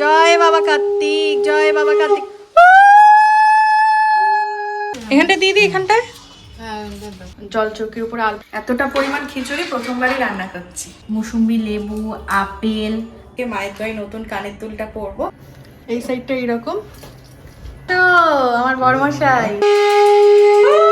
জয় বাবা কার্তিক জয় বাবা কার্তিক। এখানটা দিয়ে দিই এখানটায়। জল চৌকির উপরে আল এতটা পরিমাণ খিচুড়ি প্রথমবারই রান্না করছি। মুসুম্বি লেবু আপেল। মায়ের দয় নতুন কানের দুলটা পরবো? এই সাইডটা এরকম তো আমার বড়মশাই। ওম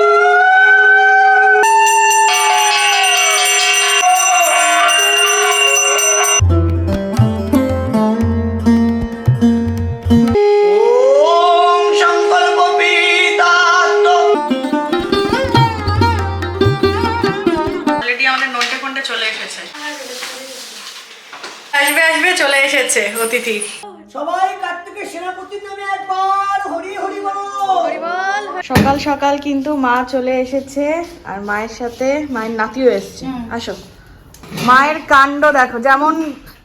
সকাল কিন্তু মা চলে এসেছে আর মায়ের সাথে মায়ের নাতিও এসছে। আসো। মায়ের কাণ্ড দেখো। যেমন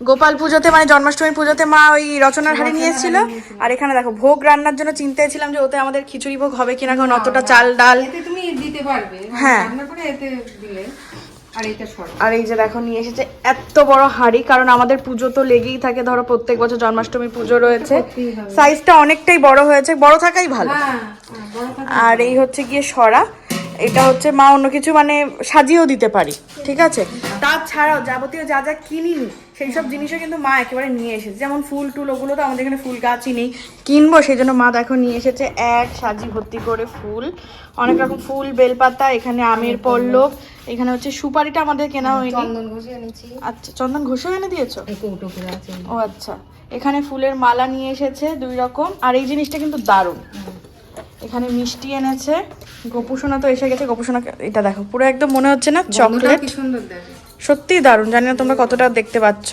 গোপাল পুজোতে মানে জন্মাষ্টমী পুজোতে মা ওই রচনার হাড়ি নিয়েছিল। এসেছিল আর এখানে দেখো ভোগ রান্নার জন্য চিন্তা ছিলাম যে ওতে আমাদের খিচুড়ি ভোগ হবে কিনা কারণ অতটা চাল ডাল। তুমি দিতে পারবে। হ্যাঁ। এতে দিলে। আর এই যে দেখো নিয়ে এসেছে এত বড় হাড়ি কারণ আমাদের পুজো তো লেগেই থাকে ধরো প্রত্যেক বছর জন্মাষ্টমী পুজো রয়েছে। সাইজটা অনেকটাই বড় হয়েছে বড় থাকাই ভালো। হ্যাঁ হ্যাঁ, আর এই হচ্ছে গিয়ে সরা। এটা হচ্ছে মা অন্য কিছু মানে সাজিয়েও দিতে পারি ঠিক আছে? তাছাড়াও যাবতীয় যা যা কিনিনি সেই সব জিনিসও কিন্তু মা একেবারে নিয়ে এসেছে। যেমন ফুল টুল ওগুলো তো আমাদের এখানে ফুল গাছই নেই। কিনবো সেই জন্য মা দেখো নিয়ে এসেছে এক সাজি ভর্তি করে ফুল। অনেক রকম ফুল বেলপাতা এখানে আমের পল্লব এখানে হচ্ছে সুপারিটা আমাদের কেনা হয়নি। চন্দন ঘষে এনেছি। আচ্ছা চন্দন ঘষেও এনে দিয়েছ? ও আচ্ছা এখানে ফুলের মালা নিয়ে এসেছে দুই রকম আর এই জিনিসটা কিন্তু দারুণ। এখানে মিষ্টি এনেছে। গোপুসোনা তো এসে গেছে গোপুসোনা এটা দেখো পুরো একদম মনে হচ্ছে না চকলেট? সত্যি দারুণ জানি না তোমরা কতটা দেখতে পাচ্ছ।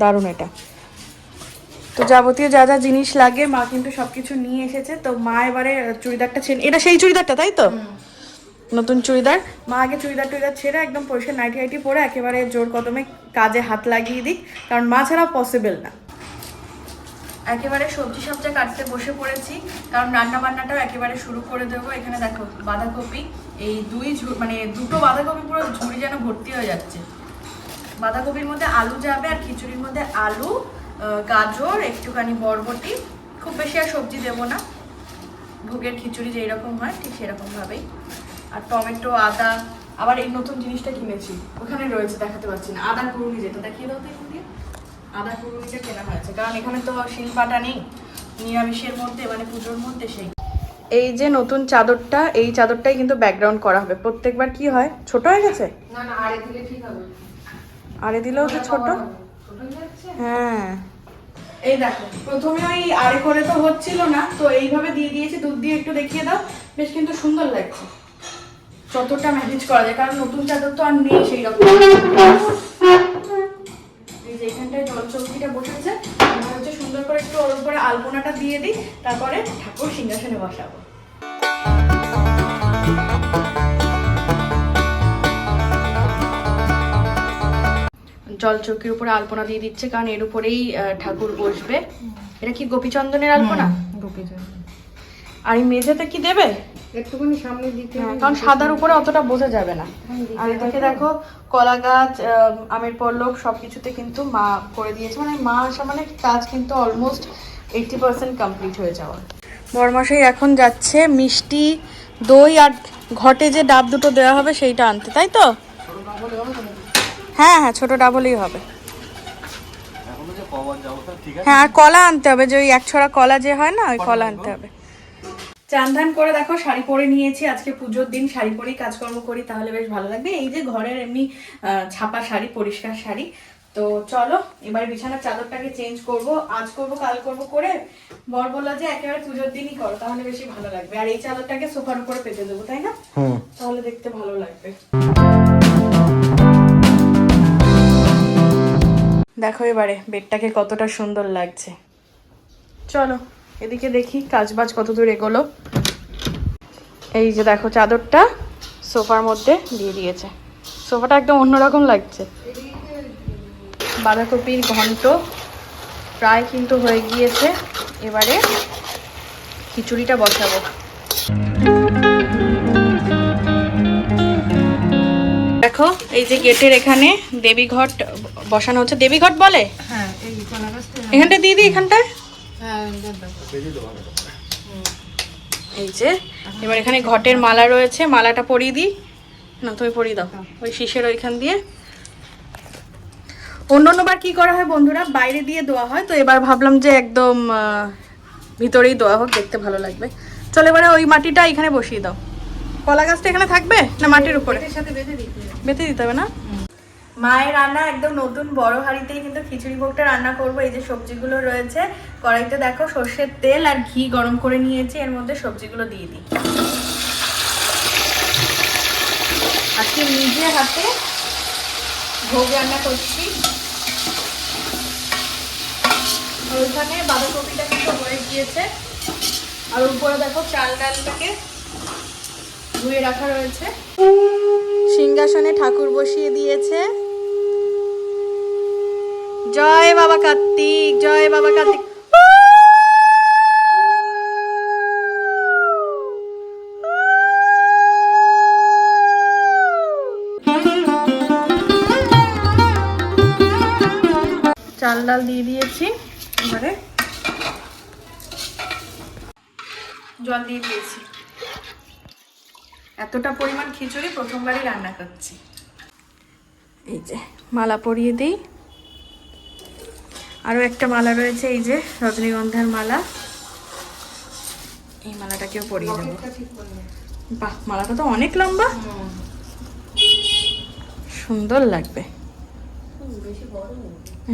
দারুণ এটা। তো যাবতীয় যা যা জিনিস লাগে মা কিন্তু সবকিছু নিয়ে এসেছে। তো মা এবারে চুড়িদারটা ছেড়ে এটা সেই চুড়িদারটা তাই তো? নতুন চুড়িদার? মা আগে চুড়িদার টুড়িদার ছেড়ে একদম পরিষ্কার নাইটি আইটি পরে একেবারে জোর কদমে কাজে হাত লাগিয়ে দিক। কারণ মা ছাড়া পসিবল না। একেবারে সবজি সবজা কাটতে বসে পড়েছি। কারণ রান্না বান্নাটাও একেবারে শুরু করে দেবো। এখানে দেখো, বাঁধাকপি, এই দুই মানে দুটো বাঁধাকপি পুরো ঝুড়ি যেন ভর্তি হয়ে যাচ্ছে। বাঁধাকপির মধ্যে আলু যাবে আর খিচুড়ির মধ্যে আলু গাজর, একটুখানি বরবটি। খুব বেশি আর সবজি দেবো না। ভোগের খিচুড়ি যেই রকম হয়, ঠিক সেরকমভাবেই। আর টমেটো, আদা, আবার এই নতুন জিনিসটা কিনেছি। ওখানে রয়েছে, দেখাতে পাচ্ছি না। আদা কুড়ুনি যেটা, দেখিয়ে দাও তো দিয়ে। আদা কুড়ুনিটা কেনা হয়েছে। কারণ এখানে তো শিল্পাটা নেই নিরামিষের মধ্যে মানে পুজোর মধ্যে সেই। এই যে নতুন চাদরটা এই চাদরটাই কিন্তু ব্যাকগ্রাউন্ড করা হবে। প্রত্যেকবার কি হয়? ছোট হয়ে গেছে? না না আরে দিলে ঠিক হবে। আরে দিলেও তো ছোট ছোট। হয়ে যাচ্ছে? হ্যাঁ। এই দেখো প্রথমে ওই আরে করে তো হচ্ছিল না তো এইভাবে দিয়ে দিয়েছি দুধ দিয়ে একটু দেখিয়ে দাও। বেশ কিন্তু সুন্দর লাগছে। যতটা ম্যানেজ করা যায় কারণ নতুন চাদর তো আর নেই সেই রকম চৌকিটা বসেছে মনে হচ্ছে সুন্দর করে একটু ওর উপরে আলপনাটা দিয়ে দিই তারপরে ঠাকুর সিংহাসনে বসাবো। জল চৌকির উপরে আলপনা দিয়ে দিচ্ছে কারণ এর উপরেই ঠাকুর বসবে। এটা কি গোপীচন্দনের আলপনা? গোপী জল আর এই মেঝেতে কি দেবে? একটুখানি সামনে দিতে হ্যাঁ, কারণ সাদার উপরে অতটা বোঝা যাবে না। আর এদিকে দেখো কলা গাছ আমের পল্লব সবকিছুতে কিন্তু মা করে দিয়েছে। মানে মা আসা মানে কাজ কিন্তু অলমোস্ট এইটটি পার্সেন্ট কমপ্লিট হয়ে যাওয়া। বরমাসাই এখন যাচ্ছে মিষ্টি দই আর ঘটে যে ডাব দুটো দেওয়া হবে সেইটা আনতে তাই তো? হ্যাঁ হ্যাঁ ছোট ডাবলেই হবে। হ্যাঁ আর কলা আনতে হবে যে ওই এক ছড়া কলা যে হয় না ওই কলা আনতে হবে। চান ধান করে দেখো শাড়ি পরে নিয়েছি আজকে পুজোর দিন শাড়ি পরেই কাজকর্ম করি তাহলে বেশ ভালো লাগবে। এই যে ঘরের এমনি ছাপা শাড়ি পরিষ্কার শাড়ি। তো চলো এবার বিছানার চাদরটাকে চেঞ্জ করব। আজ করব কাল করব করে বর বলল যে একেবারে পুজোর দিনই করো তাহলে বেশি ভালো লাগবে। আর এই চাদরটাকে সোফার উপরে পেতে দেবো তাই না? তাহলে দেখতে ভালো লাগবে। দেখো এবারে বেডটাকে কতটা সুন্দর লাগছে। চলো। এদিকে দেখি কাজ বাজ কত দূর এগোলো। এই যে দেখো চাদরটা সোফার মধ্যে দিয়ে দিয়েছে। সোফাটা একদম অন্যরকম লাগছে। বাঁধাকপির ঘন্ট প্রায় কিন্তু হয়ে গিয়েছে। এবারে খিচুড়িটা বসাবো। দেখো এই যে গেটের এখানে দেবীঘট বসানো হচ্ছে। দেবীঘট বলে? হ্যাঁ এখানটা দিয়ে দিই এখানটায়? এই যে এবার এখানে ঘটের মালা রয়েছে মালাটা পরিয়ে দিই। না তুমি পরিয়ে দাও ওই শীষের ওইখান দিয়ে। অন্য অন্যবার কি করা হয় বন্ধুরা? বাইরে দিয়ে দেওয়া হয় তো এবার ভাবলাম যে একদম ভিতরেই দেওয়া হোক দেখতে ভালো লাগবে। চলো এবারে ওই মাটিটা এখানে বসিয়ে দাও। কলা গাছটা এখানে থাকবে না মাটির উপরে? সাথে বেঁধে দিতে হবে। বেঁধে দিতে হবে না? মায়ের রান্না একদম নতুন, বড় হাঁড়িতেই কিন্তু খিচুড়ি ভোগটা রান্না করব। এই যে সবজিগুলো রয়েছে, কড়াইতে দেখো সর্ষের তেল আর ঘি গরম করে নিয়েছি, এর মধ্যে সবজিগুলো দিয়ে দিই। আজকে নিজে হাতে ভোগ রান্না করছি। ওইখানে বাঁধাকপিটা কিন্তু হয়ে গিয়েছে। আর উপরে দেখো চাল ডালটাকে ধুয়ে রাখা রয়েছে। সিংহাসনে ঠাকুর বসিয়ে দিয়েছে। জয় বাবা কার্তিক, জয় বাবা কার্তিক। চাল ডাল দিয়ে দিয়েছি, এবারে জল দিয়ে দিয়েছি। এতটা পরিমাণ খিচুড়ি প্রথমবারই রান্না করছি। এই যে, মালা পরিয়ে দিই। আরও একটা মালা রয়েছে এই যে রজনীগন্ধার মালা। এই মালাটাকেও পরিয়ে দেবো। বাহ মালাটা তো অনেক লম্বা। সুন্দর লাগবে।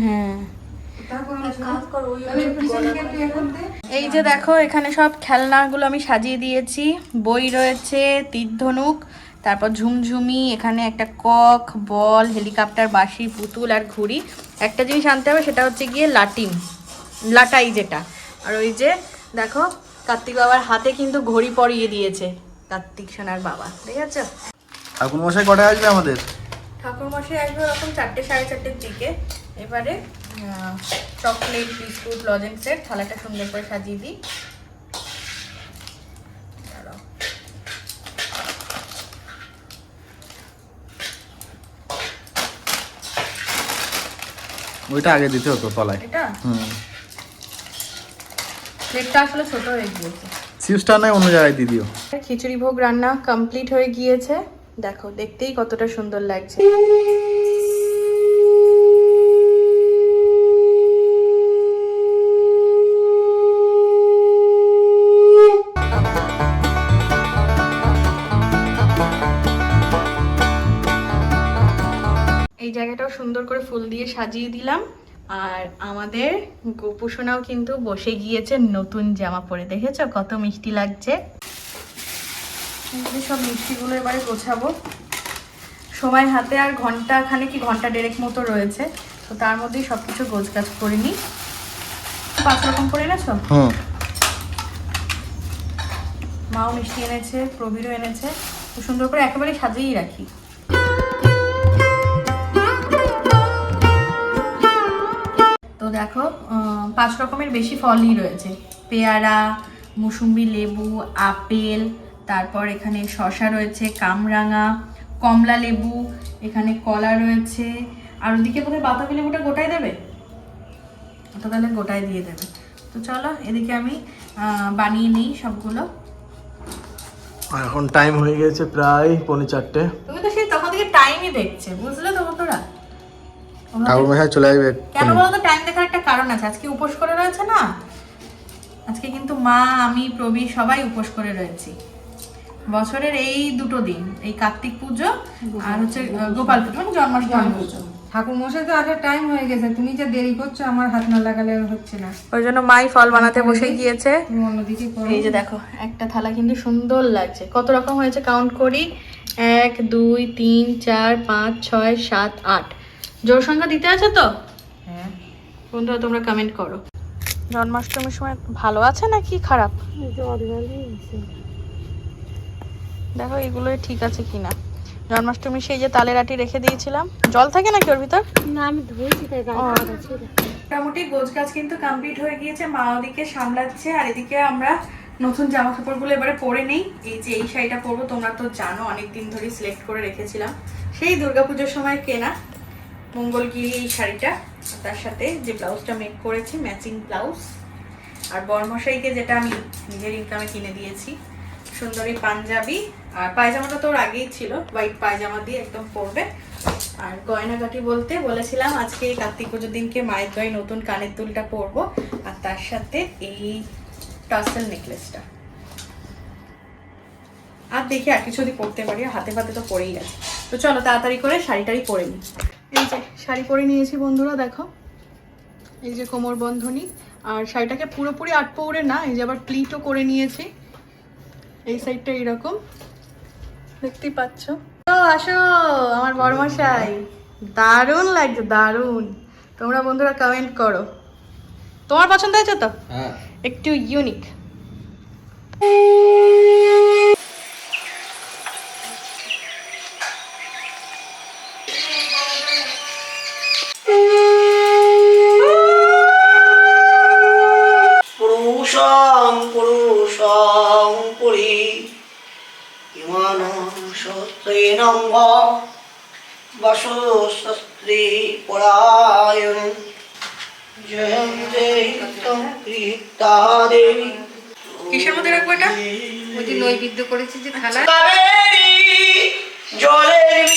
হ্যাঁ। এই যে দেখো এখানে সব খেলনাগুলো আমি সাজিয়ে দিয়েছি। বই রয়েছে তীর ধনুক তারপর ঝুমঝুমি এখানে একটা কক বল হেলিকপ্টার বাঁশি পুতুল আর ঘুড়ি। একটা জিনিস আনতে হবে সেটা হচ্ছে গিয়ে লাটিম লাটাই যেটা। আর ওই যে দেখো কার্তিক বাবার হাতে কিন্তু ঘড়ি পরিয়ে দিয়েছে কার্তিক সোনার বাবা ঠিক আছে? ঠাকুর মশাই কটায় আসবে আমাদের? ঠাকুর মশাই আসবে ওরকম চারটে সাড়ে চারটের দিকে। এবারে চকলেট বিস্কুট লজেন্সের থালাটা সুন্দর করে সাজিয়ে দিই। ওইটা আগে দিতে হতো তলায়। এটা? হুম। প্লেটটা আসলে ছোট হয়ে গিয়েছে। সিউসটা নয় অন্য জায়গায় দিয়ে দিও। খিচুড়ি ভোগ রান্না কমপ্লিট হয়ে গিয়েছে। দেখো দেখতেই কতটা সুন্দর লাগছে। সুন্দর করে ফুল দিয়ে সাজিয়ে দিলাম। আর আমাদের গোপুসোনাও কিন্তু বসে গিয়েছে নতুন জামা পরে। দেখেছ? কত মিষ্টি লাগছে। সব মিষ্টিগুলো এবারে গোছাবো। সময় হাতে আর ঘণ্টা খানে কি ঘণ্টা ডেরেক মতো রয়েছে। তো তার মধ্যেই সব কিছু গোছগাছ করে নিই। পাঁচ রকম করে এনেছো? মাও মিষ্টি এনেছে প্রবীরও এনেছে। সুন্দর করে একেবারে সাজিয়েই রাখি। তো দেখো পাঁচ রকমের বেশি ফলই রয়েছে। পেয়ারা মুসুম্বি লেবু আপেল তারপর এখানে শশা রয়েছে কামরাঙা কমলা লেবু এখানে কলা রয়েছে। আর ওদিকে বোধহয় বাতাবি লেবুটা গোটাই দেবে? তো তাহলে গোটাই দিয়ে দেবে। তো চলো এদিকে আমি বানিয়ে নিই সবগুলো। এখন টাইম হয়ে গেছে প্রায় পৌনে চারটে। তুমি তো সেই তখন থেকে টাইমই দেখছে বুঝলে তো বন্ধুরা? ঠাকুর মশাই চলে আসবে কেন বলতো? টাইম দেখার একটা কারণ আছে। আজকে উপোস করে রয়েছে না? আজকে কিন্তু মা আমি প্রবীর সবাই উপোস করে রয়েছি। বছরের এই দুটো দিন এই কার্তিক পুজো আর হচ্ছে গোপাল পুজো মানে জন্মাষ্টমী পুজো। ঠাকুর মশাই তো আসার টাইম হয়ে গেছে। তুমি যে দেরি করছ আমার হাত না লাগালে হচ্ছে না। ওই জন্য মাই ফল বানাতে বসে গিয়েছে। অন্যদিকে এই যে দেখো একটা থালা কিন্তু সুন্দর লাগছে। কত রকম হয়েছে? কাউন্ট করি। এক দুই তিন চার পাঁচ ছয় সাত আট। জোর সংখ্যা দিতে আছে তো? হ্যাঁ। বন্ধুরা তোমরা কমেন্ট করো। জন্মাষ্টমীর সময় ভালো আছে নাকি খারাপ? দেখো এগুলোই ঠিক আছে কিনা। জন্মাষ্টমী সেই যে তালের আটি রেখে দিয়েছিলাম। জল থাকে নাকি ওর ভিতর? না আমি ধুয়েছি মোটামুটি গোছ গাছ কিন্তু কমপ্লিট হয়ে গিয়েছে মা ওদিকে সামলাচ্ছে আর এদিকে আমরা নতুন জামা কাপড়গুলো এবারে পরে নেই। এই যে এই শাড়িটা পরবো তোমরা তো জানো অনেক দিন ধরে সিলেক্ট করে রেখেছিলাম। সেই দুর্গাপুজোর সময় কেনা। মঙ্গলগিরি শাড়িটা। তার সাথে যে ব্লাউজটা মেক করেছি ম্যাচিং ব্লাউজ। আর বরমশাইকে যেটা আমি নিজের ইনকামে কিনে দিয়েছি, সুন্দরী পাঞ্জাবি। আর পায়জামাটা তো ওর আগেই ছিল হোয়াইট পায়জামা দিয়ে একদম পরবে। আর গয়নাগাটি বলতে বলেছিলাম, আজকে এই কার্তিক পুজোর দিনকে মায়ের দয় নতুন কানের দুলটা পরবো। আর তার সাথে এই টাসেল নেকলেসটা। আর দেখি আর কিছু যদি পরতে পারি, হাতে পাতে তো পরেই আছে। তো চলো তাড়াতাড়ি করে শাড়ি টাড়ি পরে নিই। এই যে শাড়ি পরে নিয়েছি বন্ধুরা দেখো। এই যে কোমর বন্ধনী। আর শাড়িটাকে পুরোপুরি আট পৌড়ে না এই যে আবার প্লিটও করে নিয়েছি। এই সাইডটা এইরকম। দেখতেই পাচ্ছ? তো আসো আমার বড়মশাই দারুণ লাগছে দারুণ। তোমরা বন্ধুরা কমেন্ট করো। তোমার পছন্দ হয়েছে তো? হ্যাঁ। একটু ইউনিক সত্রেণং বসুস্ত্রী পরায়ণ। কিসের মধ্যে রাখব এটা? ওই যে নৈবেদ্য করেছি যে থালা জলের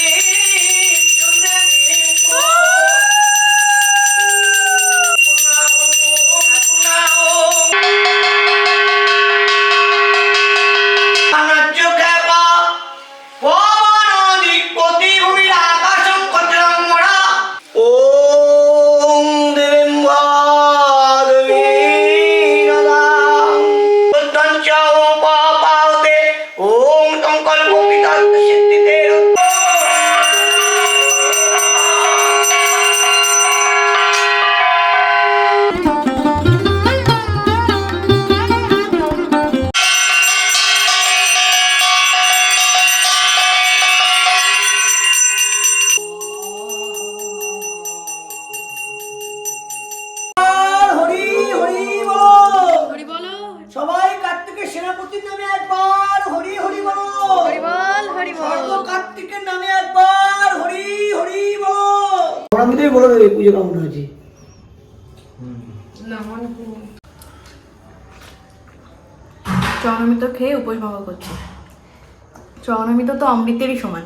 বলে পুজো কেমন হয়েছে চরণমিত খেয়ে উপোস ভঙ্গ করছি। চরণমিত তো অমৃতেরই সমান।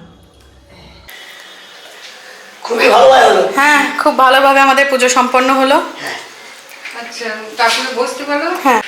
খুবই ভালো লাগল হ্যাঁ খুব ভালোভাবে আমাদের পুজো সম্পন্ন হলো। আচ্ছা তারপরে বসতে পারো? হ্যাঁ।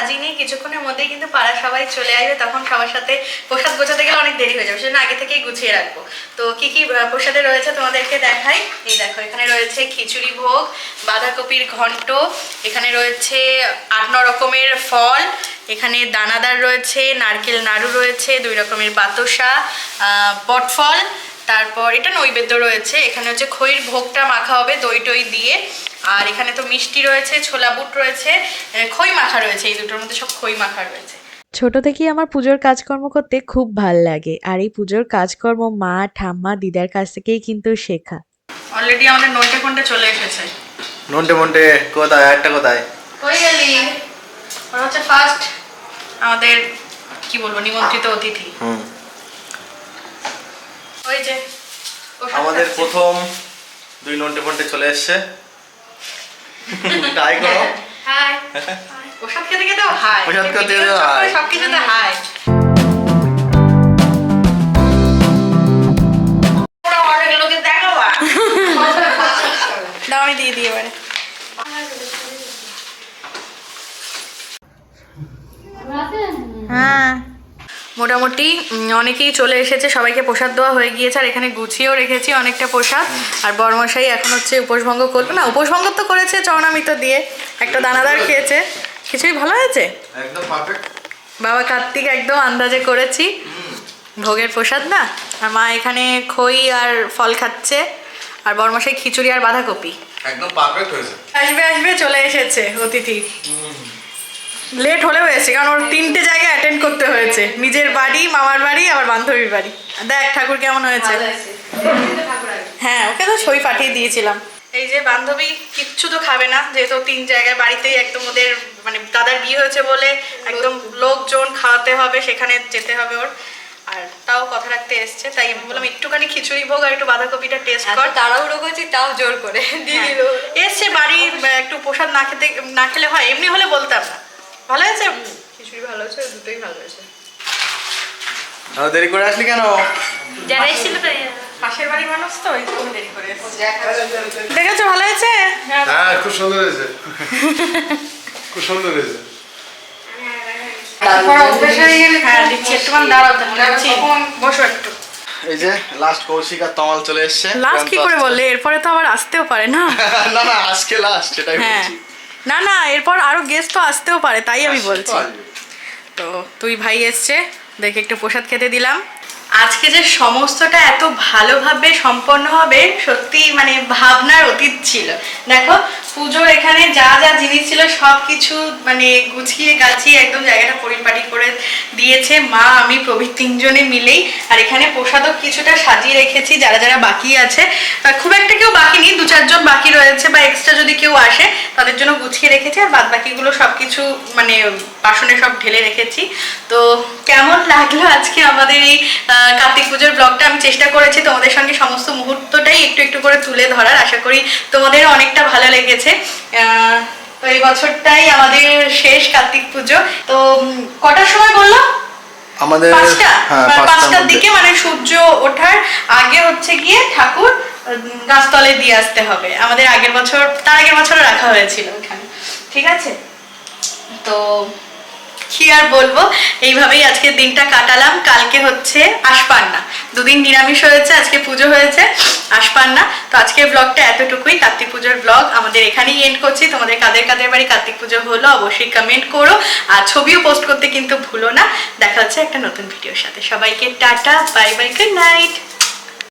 সাজিয়ে নিয়ে কিছুক্ষণের মধ্যেই কিন্তু পাড়া সবাই চলে আসবে, তখন সবার সাথে প্রসাদ গোছাতে গেলে অনেক দেরি হয়ে যাবে, সেজন্য আগে থেকেই গুছিয়ে রাখব। তো কি কি প্রসাদে রয়েছে তোমাদেরকে দেখাই? এই দেখো, এখানে রয়েছে খিচুড়ি ভোগ, বাঁধাকপির ঘন্ট, এখানে রয়েছে আট ন রকমের ফল, এখানে দানাদার রয়েছে, নারকেল নাড়ু রয়েছে, দুই রকমের বাতাসা বটফল তারপর এটা নৈবেদ্য রয়েছে, এখানে হচ্ছে খইয়ের ভোগটা মাখা হবে দই টই দিয়ে। আর এখানে তো মিষ্টি রয়েছে ছোলা বুট রয়েছে খই মাখা রয়েছে এই দুটোর মধ্যে সব খই মাখা রয়েছে। ছোট থেকেই আমার পুজোর কাজকর্ম করতে খুব ভালো লাগে আর এই পুজোর কাজকর্ম মা ঠাম্মা দিদার কাছ থেকেই কিন্তু শেখা। অলরেডি আমাদের নইটে কোনটা চলে এসেছে। নন্টে মন্টে কোথায়? একটা কোথায়? কই গেলি? ওরা হচ্ছে ফার্স্ট আমাদের কি বলব নিমন্ত্রিত অতিথি। হুম। ওই যে আমাদের প্রথম দুই নন্টে মন্টে চলে এসছে। তাই করো হাই প্রসাদ খেতে খেতেও হাই প্রসাদ খেতে হাই লোকের দেখাবা দাও আমি দিয়ে দিই এবারে হ্যাঁ মোটামুটি অনেকেই চলে এসেছে সবাইকে প্রসাদ দেওয়া হয়ে গিয়েছে আর এখানে গুছিয়েও রেখেছি অনেকটা প্রসাদ। আর বর্মশাই এখন হচ্ছে উপোসভঙ্গ করবে। না উপোসভঙ্গ তো করেছে চরণামিত দিয়ে একটা দানাদার খেয়েছে। কিছুই ভালো হয়েছে? একদম পারফেক্ট বাবা কার্তিক একদম আন্দাজে করেছি। ভোগের প্রসাদ না? আর মা এখানে খই আর ফল খাচ্ছে। আর বর্মশাই খিচুড়ি আর বাঁধাকপি। একদম পারফেক্ট হয়েছে। আসবে আসবে চলে এসেছে অতিথি। লেট হলেও এসেছে কারণ ওর তিনটে জায়গায় অ্যাটেন্ড করতে হয়েছে। নিজের বাড়ি মামার বাড়ি আবার বান্ধবীর বাড়ি। দেখ ঠাকুর কেমন হয়েছে। হ্যাঁ ওকে তো ছবি পাঠিয়ে দিয়েছিলাম। এই যে বান্ধবী কিচ্ছু তো খাবে না যেহেতু তিন জায়গায় বাড়িতেই একদম ওদের মানে দাদার বিয়ে হয়েছে বলে একদম লোকজন খাওয়াতে হবে সেখানে যেতে হবে ওর। আর তাও কথা রাখতে এসছে তাই আমি বললাম একটুখানি খিচুড়ি ভোগ আর একটু বাঁধাকপিটা টেস্ট কর। তাড়াহুড়ো করছি তাও জোর করে। দিয়ে দিল হ্যাঁ। এসছে বাড়ি একটু প্রসাদ না খেতে না খেলে হয় এমনি হলে বলতাম না। ভালো আছে? খিচুড়ি ভালো হয়েছে দুটোই ভালো হয়েছে। দেরি করে আসলি কেন? যারা এসেছিল তাই পাশের বাড়ির মানুষ তো ওই জন্য দেরি করে দেখেছ ভালো হয়েছে? হ্যাঁ খুব সুন্দর হয়েছে। খুব সুন্দর হয়েছে। হ্যাঁ এই যে লাস্ট কৌশিক আর তমাল চলে এসছে। লাস্ট কি করে বললে? এরপরে তো আবার আসতেও পারে না। না না আজকে লাস্ট সেটাই হ্যাঁ। বলছি। না না এরপর আরও গেস্ট তো আসতেও পারে তাই আমি বলছি। তো তুই ভাই এসছে দেখে একটু প্রসাদ খেতে দিলাম। আজকে যে সমস্তটা এত ভালোভাবে সম্পন্ন হবে, সত্যি মানে ভাবনার অতীত ছিল। দেখো, পুজোর এখানে যা যা জিনিস ছিল সব কিছু মানে গুছিয়ে গাছিয়ে একদম জায়গাটা পরিপাটি করে দিয়েছে মা, আমি, প্রভৃতি তিনজনে মিলেই। আর এখানে প্রসাদও কিছুটা সাজিয়ে রেখেছি, যারা যারা বাকি আছে। খুব একটা কেউ বাকি নেই, দু চারজন বাকি রয়েছে বা এক্সট্রা যদি কেউ আসে, তাদের জন্য গুছিয়ে রেখেছি আর বাদ বাকিগুলো সব কিছু মানে বাসনে সব ঢেলে রেখেছি। তো কেমন লাগল আজকে আমাদের এই কার্তিক পুজোর ব্লগটা আমি চেষ্টা করেছি তোমাদের সঙ্গে সমস্ত মুহূর্তটাই একটু একটু করে তুলে ধরার। আশা করি তোমাদের অনেকটা ভালো লেগেছে। তো এই বছরটাই আমাদের শেষ কার্তিক পুজো। তো কটার সময় বলল? আমাদের পাঁচটা? হ্যাঁ মানে পাঁচটার দিকে মানে সূর্য ওঠার আগে হচ্ছে গিয়ে ঠাকুর উম, গাছতলায় দিয়ে আসতে হবে। আমাদের আগের বছর তার আগের বছরও রাখা হয়েছিল ওখানে। ঠিক আছে? তো কি আর বলব? এইভাবেই আজকে দিনটা কাটালাম। কালকে হচ্ছে আশপান্না দুদিন নিরামিষ হয়েছে, আজকে পুজো হয়েছে আশপান্না তো আজকের ব্লগটা এতটুকুই। কার্তিক পুজোর ব্লগ আমাদের এখানেই এন্ড করছি। তোমাদের কাদের কাদের বাড়ি কার্তিক পুজো হলো অবশ্যই কমেন্ট করো। আর ছবিও পোস্ট করতে কিন্তু ভুলো না। দেখা হচ্ছে একটা নতুন ভিডিওর সাথে। সবাইকে tata bye bye good night